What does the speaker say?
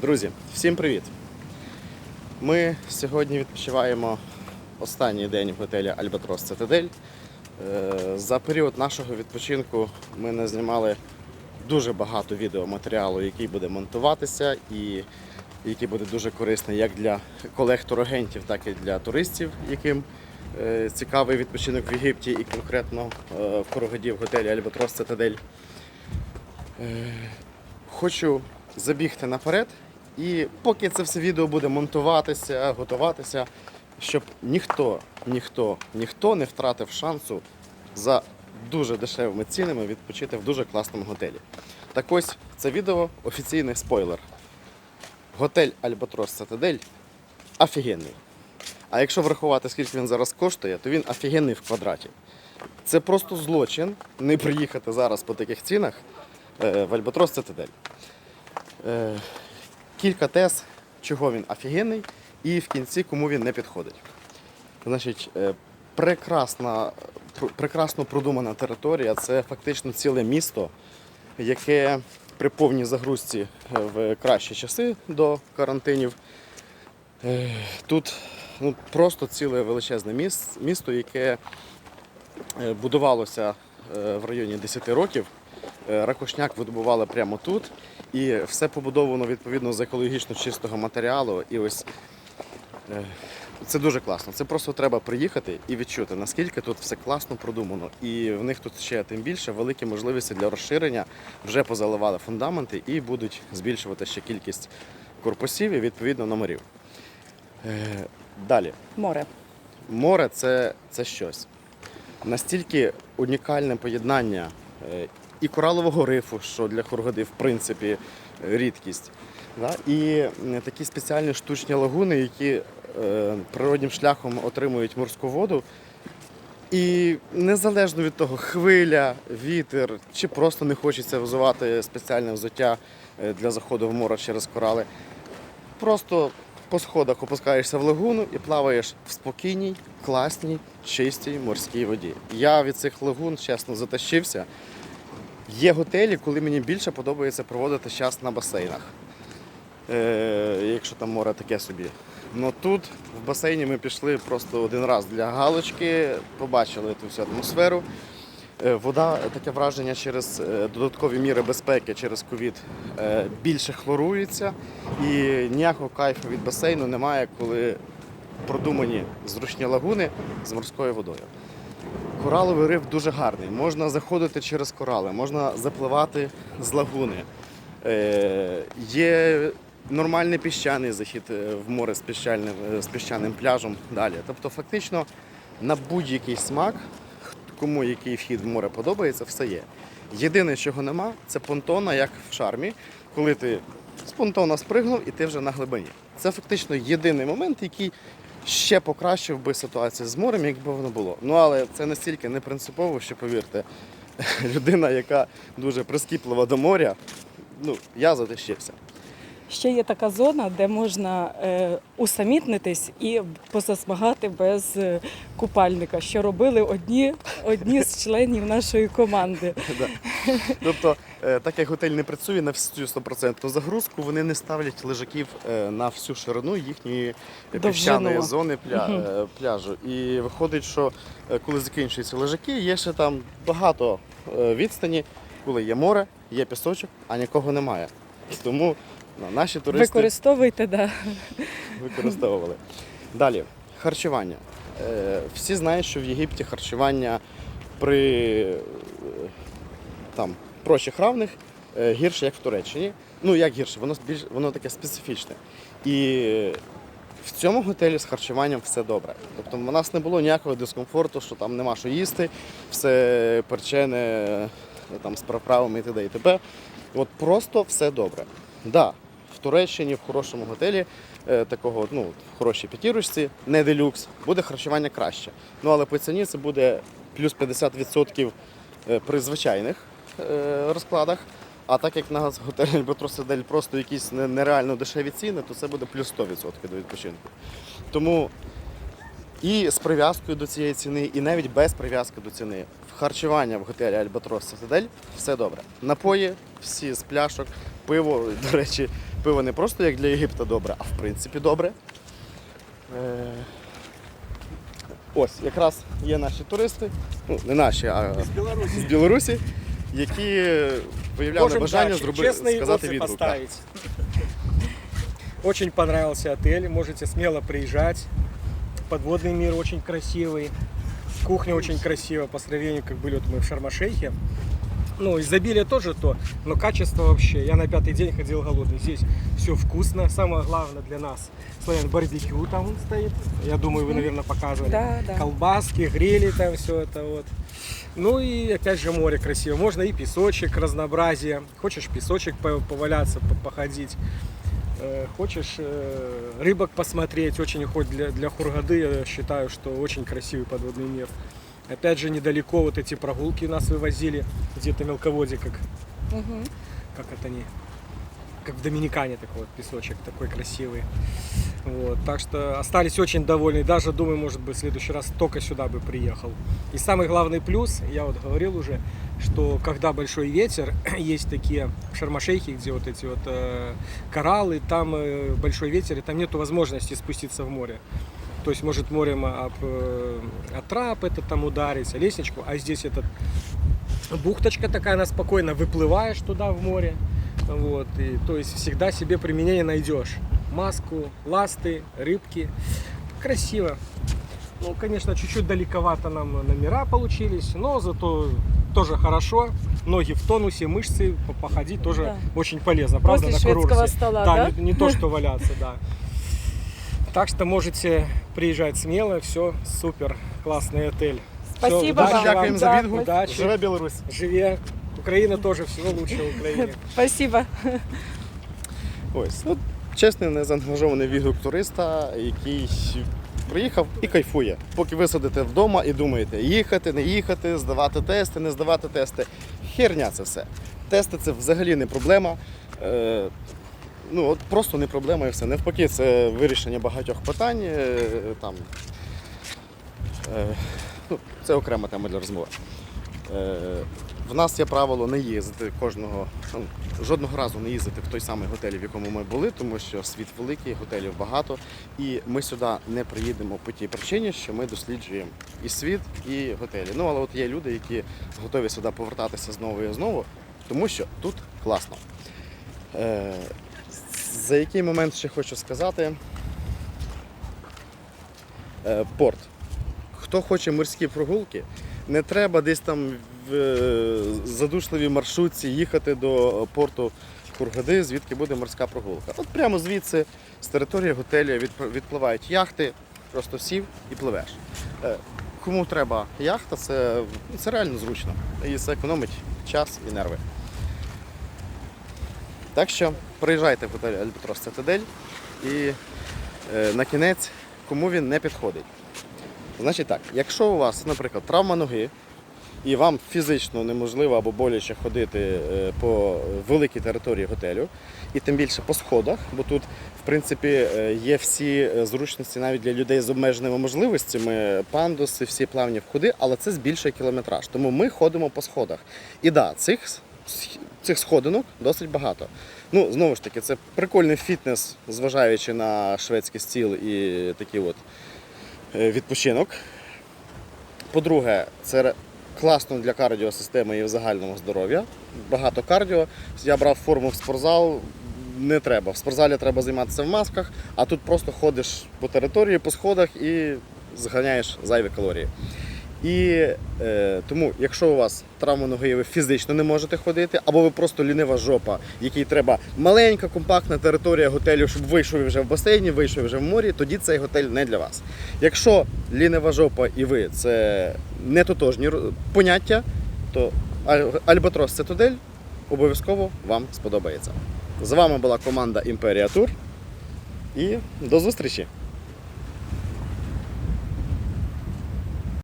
Друзі, всім привіт! Ми сьогодні відпочиваємо останній день в готелі Альбатрос Цитадель. Е, За період нашого відпочинку ми не знімали дуже багато відеоматеріалу, який буде монтуватися і який буде дуже корисний як для колег турагентів, так і для туристів, яким е, цікавий відпочинок в Єгипті і конкретно е, в Корогаді в готелі Альбатрос Цитадель. Хочу забігти наперед, і поки це все відео буде монтуватися, готуватися, щоб ніхто, ніхто, ніхто не втратив шансу за дуже дешевими цінами відпочити в дуже класному готелі. Так ось це відео офіційний спойлер. Готель Альбатрос Цитадель офігенний. А якщо врахувати, скільки він зараз коштує, то він офігенний в квадраті. Це просто злочин не приїхати зараз по таких цінах е, в Альбатрос Цитадель. Кілька тез, чого він офігенний, і в кінці кому він не підходить. Значить, е, прекрасна, пр- прекрасно продумана територія це фактично ціле місто, яке при повній загрузці е, в кращі часи до карантинів. е, Тут ну, просто ціле величезне місто, яке будувалося в районі 10 років. Ракушняк видобували прямо тут. І все побудовано відповідно з екологічно чистого матеріалу. І ось е, це дуже класно. Це просто треба приїхати і відчути, наскільки тут все класно продумано. І в них тут ще тим більше великі можливості для розширення. Вже позаливали фундаменти і будуть збільшувати ще кількість корпусів і відповідно номерів. Е, Далі. Море. Море це, це щось. Настільки унікальне поєднання е, і коралового рифу, що для Хургади, в принципі, рідкість. І такі спеціальні штучні лагуни, які е, природнім шляхом отримують морську воду. І незалежно від того, хвиля, вітер, чи просто не хочеться взувати спеціальне взуття е, для заходу в море через корали, просто по сходах опускаєшся в лагуну і плаваєш в спокійній, класній, чистій морській воді. Я від цих лагун, чесно, затащився. Є готелі, коли мені більше подобається проводити час на басейнах. Е, якщо там море таке собі. Ну тут в басейні ми пішли просто один раз для галочки, побачили ту всю атмосферу. Е, Вода, таке враження через е, додаткові міри безпеки через ковід е, більше хлорується, і ніякого кайфу від басейну немає, коли продумані зручні лагуни з морською водою. Кораловий риф дуже гарний. Можна заходити через корали, можна запливати з лагуни. Е, є нормальний піщаний захід е, в море з піщаним, е, з піщаним пляжем далі. Тобто, фактично, на будь-який смак, кому який вхід в море подобається, все є. Єдине, чого нема, це понтона, як в шармі, коли ти з понтона спригнув і ти вже на глибині. Це фактично єдиний момент, який ще покращив би ситуацію з морем, якби воно було. Ну але це настільки не принципово, що повірте, людина, яка дуже прискіплива до моря, ну я затащився. Ще є така зона, де можна е, усамітнитись і позасмагати без е, купальника, що робили одні, одні з членів нашої команди. Да. Тобто, е, так як готель не працює на всю 100% загрузку, вони не ставлять лежаків на всю ширину їхньої піщаної зони пля, пляжу. І виходить, що коли закінчуються лежаки, є ще там багато відстані, коли є море, є пісочок, а нікого немає. Тому ну, наші туристи Використовуйте, да. використовували. Далі, харчування. Е, Всі знають, що в Єгипті харчування при е, там, прочих равних е, гірше, як в Туреччині. Ну, як гірше, воно більш воно таке специфічне. І в цьому готелі з харчуванням все добре. Тобто у нас не було ніякого дискомфорту, що там нема що їсти, все перчене е, там, з приправами і т.д. і т.п. От просто все добре. Да, в Туреччині, в хорошому готелі, е, такого, ну, в хорошій п'ятірочці, не делюкс, буде харчування краще. Ну, але по ціні це буде плюс 50% е, при звичайних е, розкладах. А так як на готелі Альбатрос Сель просто якісь нереально дешеві ціни, то це буде плюс 100% до відпочинку. Тому і з прив'язкою до цієї ціни, і навіть без прив'язки до ціни. В харчування в готелі Альбатрос Цитадель все добре. Напої всі з пляшок, пиво, до речі, пиво не просто як для Єгипта добре, а в принципі добре. Е, Ось, якраз є наші туристи, ну не наші, а Из Беларуси. з Білорусі, які виявляли Можем бажання дальше зробити честный сказати отзыв відгук. так. поставить. Очень понравился отель, можете смело приезжать. Подводный мир очень красивый, кухня очень красивая по сравнению, как были вот мы в Шармашейхе. Ну, изобилие тоже то, но качество вообще. Я на пятый день ходил голодный. Здесь все вкусно. Самое главное для нас. Славян барбекю там он стоит. Я думаю, вы, наверное, показывали. Да, да. Колбаски, грили там все это вот. Ну и опять же море красиво. Можно и песочек, разнообразие. Хочешь песочек по- поваляться, по- походить. Э, Хочешь э, рыбок посмотреть, очень хоть для, для Хургады, я считаю, что очень красивый подводный мир. Опять же, недалеко вот эти прогулки нас вывозили, где-то мелководье, как, Мгм. как это они, как в Доминикане такой вот песочек такой красивый. Вот, так что остались очень довольны. Даже думаю, может быть, в следующий раз только сюда бы приехал. И самый главный плюс, я вот говорил уже, что когда большой ветер, есть такие шармашейхи, где вот эти вот э, кораллы, там э, большой ветер, и там нету возможности спуститься в море. То есть может морем об, э, от трап это там ударить, о лестничку, а здесь этот бухточка такая, она спокойно выплываешь туда в море. Вот, и, то есть всегда себе применение найдешь. Маску, ласты, рыбки. Красиво. Ну, конечно, чуть-чуть далековато нам номера получились, но зато тоже хорошо. Ноги в тонусе, мышцы, по- походить тоже Да. очень полезно, правда, После на курорте. стола, да, да? Не, не то, что валяться, да. Так что можете приезжать смело, все супер, классный отель. Спасибо удачи вам. Дякуємо за Да, відгук. удачі. Живе Білорусь. Живе. Украина тоже всего лучшего в Украине. Спасибо. Ось, ну, чесний, незаангажований відгук туриста, який приїхав і кайфує. Поки ви сидите вдома і думаєте, їхати, не їхати, здавати тести, не здавати тести. Херня це все. Тести це взагалі не проблема. Ну, от просто не проблема і все. Навпаки, це вирішення багатьох питань. Е, там, е, ну, це окрема тема для розмови. Е, в нас є правило не їздити кожного, жодного разу не їздити в той самий готель, в якому ми були, тому що світ великий, готелів багато. І ми сюди не приїдемо по тій причині, що ми досліджуємо і світ, і готелі. Ну, але от є люди, які готові сюди повертатися знову і знову, тому що тут класно. За який момент ще хочу сказати. Е, порт. Хто хоче морські прогулки, не треба десь там в е, задушливій маршрутці їхати до порту Хургади, звідки буде морська прогулка. От прямо звідси, з території готелю відпливають яхти, просто сів і пливеш. Е, Кому треба яхта, це, це реально зручно. І це економить час і нерви. Так що приїжджайте в готель Альбатрос Цитадель і е, на кінець, кому він не підходить. Значить так, якщо у вас, наприклад, травма ноги, і вам фізично неможливо або боляче ходити е, по великій території готелю, і тим більше по сходах, бо тут, в принципі, е, є всі е, зручності навіть для людей з обмеженими можливостями, пандуси, всі плавні входи, але це збільшує кілометраж. Тому ми ходимо по сходах. І да, цих, цих сходинок досить багато. Ну, знову ж таки, це прикольний фітнес, зважаючи на шведський стіл і такий от е, відпочинок. По-друге, це класно для кардіосистеми і загального здоров'я. Багато кардіо. Я брав форму в спортзал. Не треба. В спортзалі треба займатися в масках, а тут просто ходиш по території, по сходах і зганяєш зайві калорії. І е, тому, якщо у вас травма ноги, і ви фізично не можете ходити, або ви просто лінива жопа, якій треба маленька, компактна територія готелю, щоб вийшов вже в басейні, вийшов вже в морі, тоді цей готель не для вас. Якщо лінива жопа і ви це не тотожні поняття, то Альбатрос Цитадель обов'язково вам сподобається. З вами була команда Імперія Тур і до зустрічі!